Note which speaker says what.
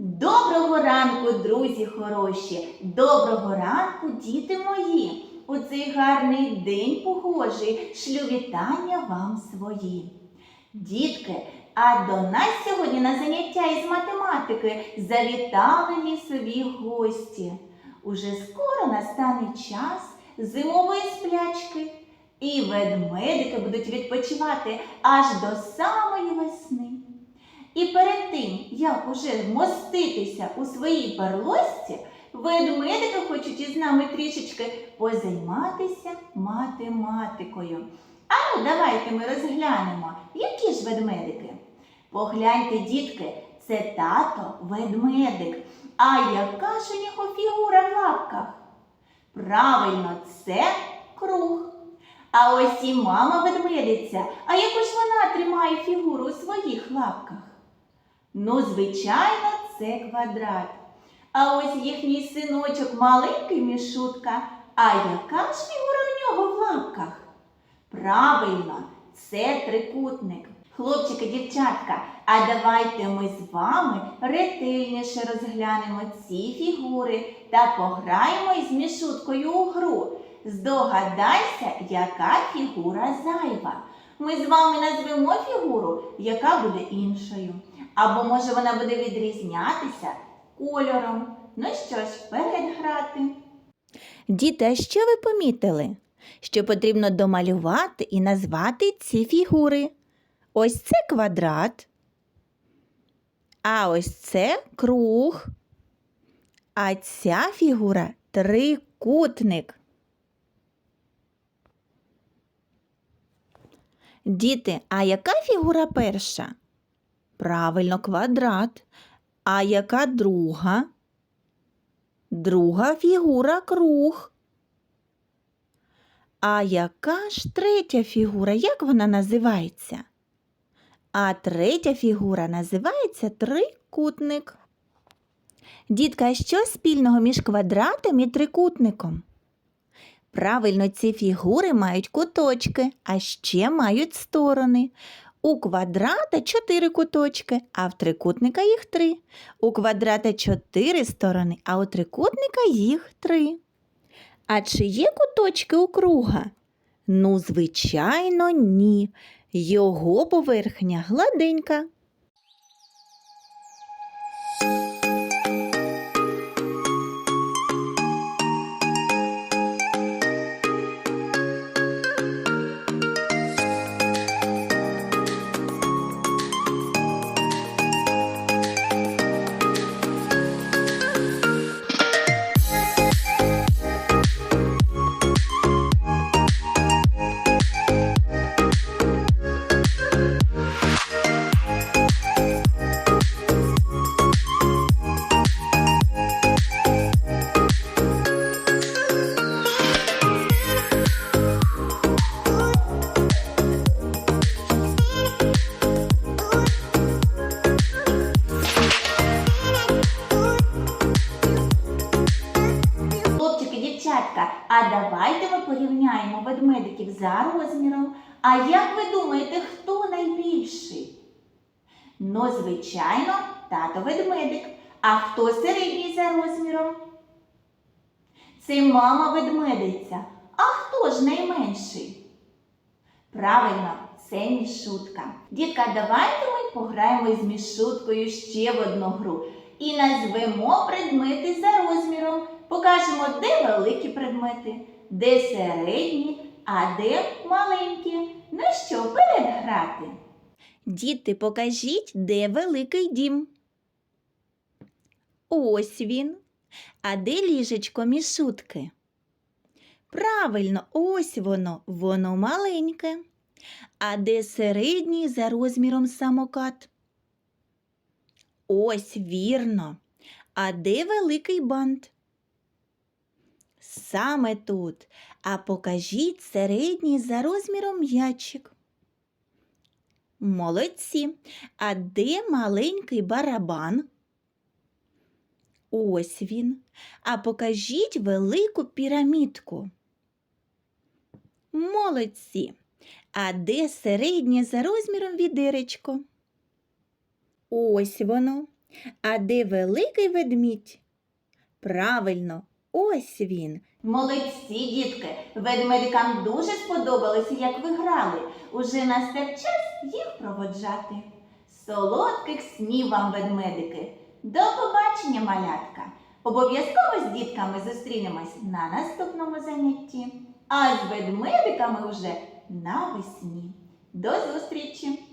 Speaker 1: Доброго ранку, друзі хороші! Доброго ранку, діти мої! У цей гарний день погожий шлю вітання вам свої. Дітки, а до нас сьогодні на заняття із математики завітали лісові гості. Уже скоро настане час зимової сплячки, і ведмедики будуть відпочивати аж до самої весни. І перед тим, як уже вмоститися у своїй перлосці, ведмедики хочуть із нами трішечки позайматися математикою. А ну, давайте ми розглянемо, які ж ведмедики. Погляньте, дітки, це тато ведмедик. А яка ж у нього фігура в лапках? Правильно, це круг. А ось і мама ведмедиця. А яку ж вона тримає фігуру у своїх лапках? Ну, звичайно, це квадрат. А ось їхній синочок маленький мішутка. А яка ж фігура в нього в лапках? Правильно, це трикутник. Хлопчики, дівчатка, а давайте ми з вами ретельніше розглянемо ці фігури та пограємо із мішуткою у гру. Здогадайся, яка фігура зайва. Ми з вами назвемо фігуру, яка буде іншою. Або може вона буде відрізнятися кольором. Ну що ж, вперед грати.
Speaker 2: Діти, а що ви помітили? Що потрібно домалювати і назвати ці фігури. Ось це квадрат, а ось це круг, а ця фігура трикутник. Діти, а яка фігура перша? Правильно, квадрат. А яка друга? Друга фігура круг. А яка ж третя фігура? Як вона називається? А третя фігура називається трикутник. Дітка, що спільного між квадратом і трикутником? Правильно, ці фігури мають куточки, а ще мають сторони. У квадрата чотири куточки, а в трикутника їх три. У квадрата чотири сторони, а у трикутника їх три. А чи є куточки у круга? Ну, звичайно, ні. Його поверхня гладенька.
Speaker 1: Дівчатка, а давайте ми порівняємо ведмедиків за розміром. А як ви думаєте, хто найбільший? Ну, звичайно, тато ведмедик. А хто середній за розміром? Це мама ведмедиця. А хто ж найменший? Правильно, це мішутка. Дітка, давайте ми пограємо із мішуткою ще в одну гру і назвемо предмети за розміром. Покажемо, де великі предмети, де середні, а де маленькі. Ну що, вперед грати?
Speaker 2: Діти, покажіть, де великий дім. Ось він. А де ліжечко мішутки? Правильно, ось воно, воно маленьке. А де середній за розміром самокат? Ось вірно. А де великий бант? Саме тут. А покажіть середній за розміром м'ячик. Молодці. А де маленький барабан? Ось він. А покажіть велику пірамідку. Молодці. А де середнє за розміром відеречко? Ось воно. А де великий ведмідь? Правильно, ось він.
Speaker 1: Молодці, дітки! Ведмедикам дуже сподобалося, як ви грали. Уже настав час їх проводжати. Солодких снів вам, ведмедики! До побачення, малятка! Обов'язково з дітками зустрінемось на наступному занятті, а з ведмедиками вже навесні. До зустрічі!